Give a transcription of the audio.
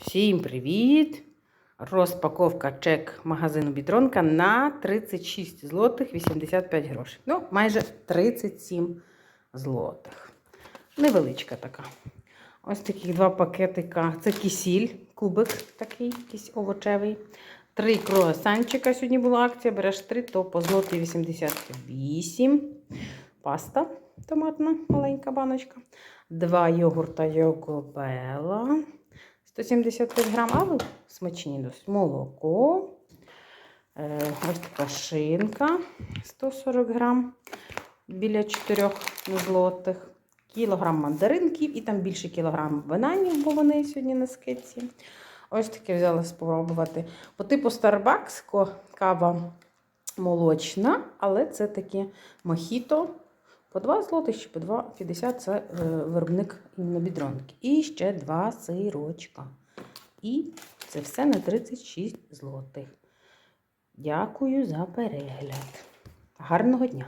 Всім привіт! Розпаковка чек магазину Бітронка на 36 злотих 85 грошей. Ну, майже 37 злотих. Невеличка така. Ось таких два пакетика. Це кисіль, кубик такий, якийсь овочевий. Три круасанчика. Сьогодні була акція. Береш три, то по злоті 88. Паста томатна, маленька баночка. Два йогурта Йогобела. 175 грам, але смачні досить. Молоко. Е, ось така шинка 140 грам, біля 4 злотих. Кілограм мандаринків і там більше кілограм бананів, бо вони сьогодні на скидці. Ось таке взяла спробувати. По типу Starbucks кава молочна, але це таке мохіто. По 2 злотих ще по 2,50 це е, виробник на бідронки. І ще два сирочка. І це все на 36 злотих. Дякую за перегляд. Гарного дня!